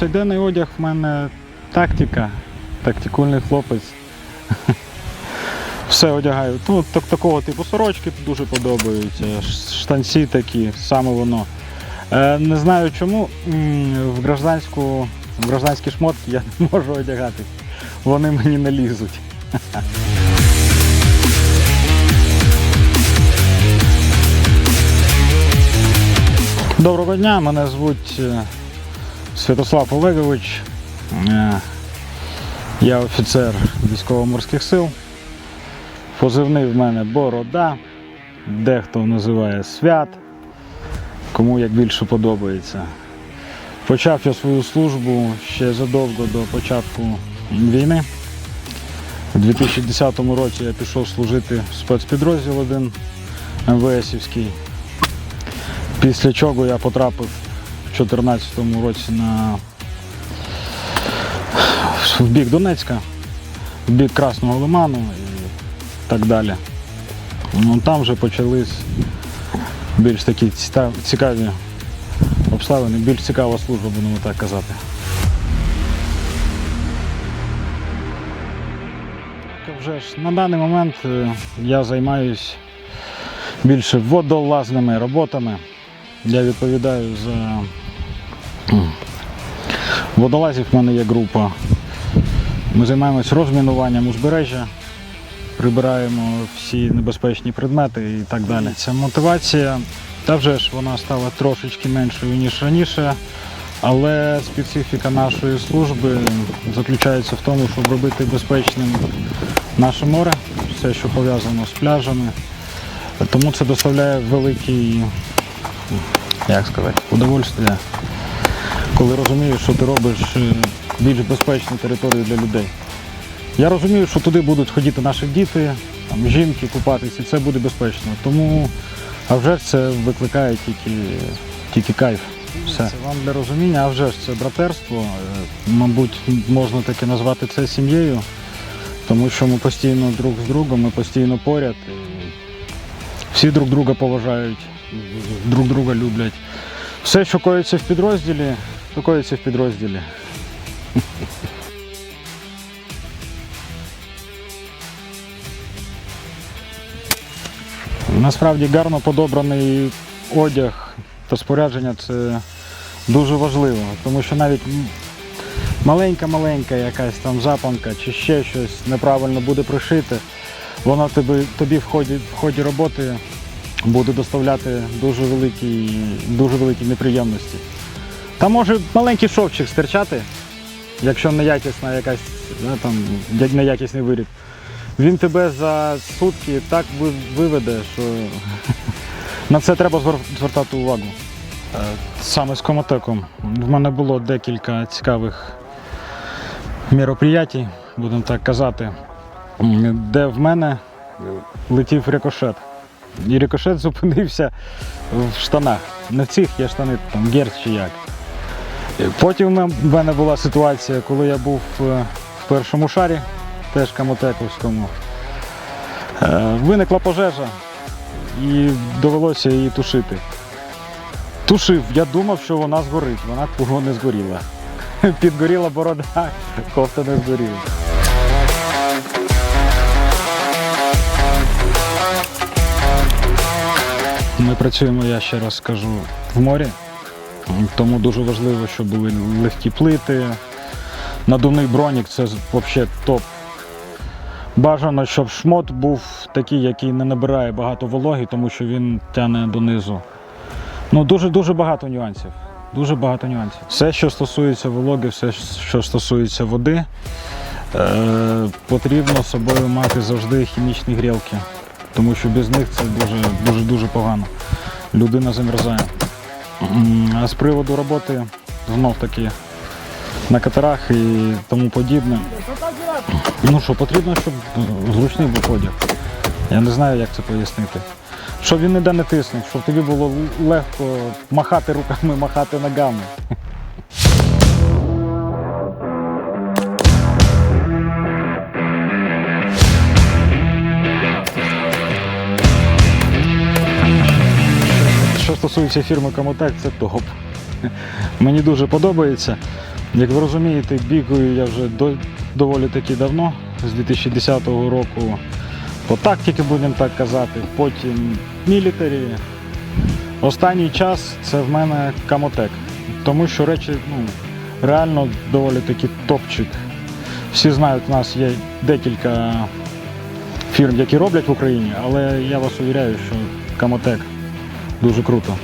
повсякденний одяг в мене тактика, тактикульний хлопець. Все одягаю. Ну, так, такого типу сорочки дуже подобаються. Штанці такі, саме воно. Е, не знаю чому в гражданську, в гражданські шмотки я не можу одягати. Вони мені не лізуть. Доброго дня, мене звуть е, Святослав Олегович. Е, Я офіцер військово-морських сил. Позивний в мене Борода, дехто називає свят, кому як більше подобається. Почав я свою службу ще задовго до початку війни. У 2010 році я пішов служити в спецпідрозділ один МВСівський. Після чого я потрапив 2014 році на в бік Донецька, в бік Красного Лиману і так далі. Ну, там вже почались більш такі цікаві обставини, більш цікава служба, будемо так казати. Вже ж на даний момент е, я займаюсь більше водолазними роботами. Я відповідаю за водолазів, в мене є група. Ми займаємось розмінуванням узбережжя, прибираємо всі небезпечні предмети і так далі. Ця мотивація, та вже ж вона стала трошечки меншою, ніж раніше, але специфіка нашої служби заключається в тому, щоб робити безпечним наше море, все, що пов'язано з пляжами. Тому це доставляє великий як сказати, удовольствие, коли розумієш, що ти робиш е, більш безпечну територію для людей. Я розумію, що туди будуть ходити наші діти, там, жінки купатися, і це буде безпечно. Тому а вже ж це викликає тільки, тільки кайф. Все. Це вам для розуміння, а вже ж це братерство. Е, Мабуть, можна таки назвати це сім'єю, тому що ми постійно друг з другом, ми постійно поряд. Всі друг друга поважають, друг друга люблять. Все, що коїться в підрозділі, то в підрозділі. Насправді гарно подобраний одяг та спорядження це дуже важливо, тому що навіть маленька-маленька якась там запанка чи ще щось неправильно буде пришите, воно тобі, тобі в, ході, в ході роботи буде доставляти дуже великі, дуже великі неприємності. Та може маленький шовчик стирчати, якщо неякісна якась, ну, там, неякісний виріб. Він тебе за сутки так виведе, що на це треба звертати увагу. Е, Саме з комотеком. В мене було декілька цікавих мероприятій, будемо так казати, де в мене летів рикошет. І рикошет зупинився в штанах. Не в цих є штани, там герц чи як. Потім в мене була ситуація, коли я був е, в першому шарі, теж Камотековському. Е, Виникла пожежа і довелося її тушити. Тушив, я думав, що вона згорить, вона кого не згоріла. Підгоріла борода, кофта не згоріла. Ми працюємо, я ще раз скажу, в морі. Тому дуже важливо, щоб були легкі плити. Надувний бронік це взагалі топ. Бажано, щоб шмот був такий, який не набирає багато вологи, тому що він тягне донизу. Ну, дуже-дуже багато нюансів. Дуже багато нюансів. Все, що стосується вологи, все, що стосується води, е, потрібно з собою мати завжди хімічні грілки, тому що без них це дуже дуже дуже погано. Людина замерзає. З приводу роботи знов таки на катерах і тому подібне. Ну що, потрібно, щоб зручний був одяг. Я не знаю, як це пояснити. Щоб він ніде не тиснув, щоб тобі було легко махати руками, махати ногами. Стосується фірми Комотек, це топ. Мені дуже подобається. Як ви розумієте, бігаю я вже до, доволі таки давно, з 2010 року. По тактики будемо так казати, потім мілітарі. Останній час це в мене камотек, тому що речі ну, реально доволі таки топчик. Всі знають, у нас є декілька фірм, які роблять в Україні, але я вас увіряю, що камотек дуже круто.